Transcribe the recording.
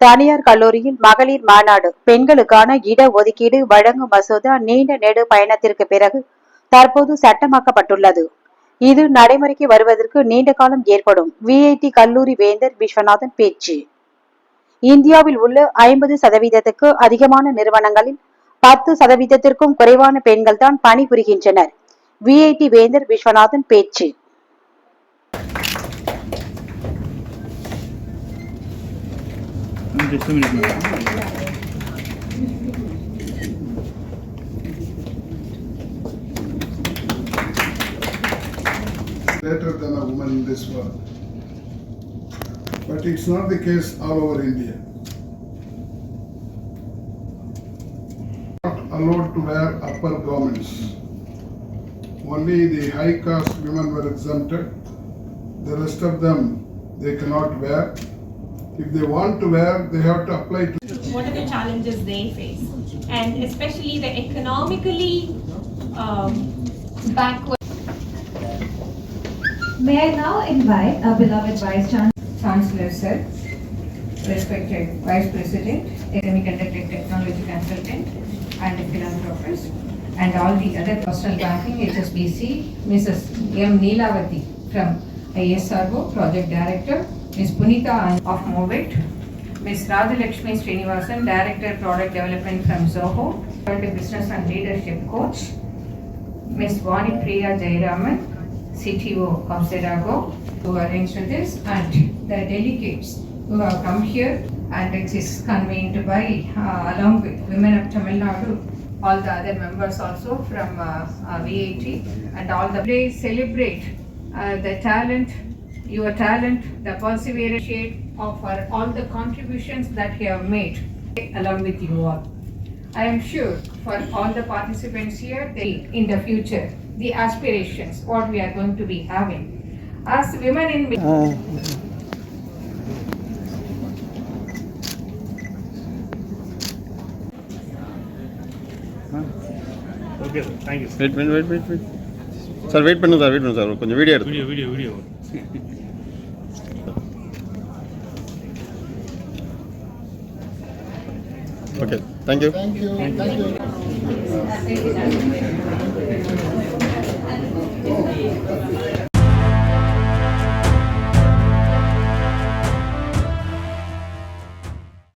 தனியார் கல்லூரியில் மகளிர் மாநாடு. பெண்களுக்கான இட ஒதுக்கீடு வழங்கும் மசோதா நீண்ட நெடு பயணத்திற்கு பிறகு தற்போது சட்டமாக்கப்பட்டுள்ளது. இது நடைமுறைக்கு வருவதற்கு நீண்ட காலம் ஏற்படும். விஐடி கல்லூரி வேந்தர் விஸ்வநாதன் பேச்சு. இந்தியாவில் உள்ள ஐம்பது சதவீதத்துக்கு அதிகமான நிறுவனங்களில் பத்து சதவீதத்திற்கும் குறைவான பெண்கள் தான் பணிபுரிகின்றனர் விஐடி வேந்தர் விஸ்வநாதன் பேச்சு. Just a minute, than a woman in this world. But it's not the case all over India. Not allowed to wear upper garments. Only the high caste women were exempted. The rest of them they cannot wear. If they want to wear, they have to apply to what are the challenges they face, and especially the economically um, backward. May I now invite our beloved Vice Chancellor Chancellor Sir, respected Vice President, Semiconductor Technology Consultant and Philanthropist, and all the other personal banking HSBC, Mrs. M. Neelavati from ISRO, Project Director, Ms. Punita of Movit, Ms. Radhalakshmi Srinivasan, Director Product Development from Zoho, World Business and Leadership Coach, Ms. Vani Priya Jayaraman, CTO of Zerago, who arranged this, and the delegates who have come here, and it is convened by, uh, along with Women of Tamil Nadu, all the other members also from uh, uh, VAT, and all the, they celebrate uh, the talent, your talent, the perseverance of all the contributions that you have made along with you all. I am sure for all the participants here, they, in the future, the aspirations, what we are going to be having. As women in... Uh. Okay, thank you. Wait, wait, wait, wait. Sir wait பண்ணுங்க sir wait பண்ணுங்க sir. கொஞ்சம் video எடுத்து Video, video, video. Okay thank you Thank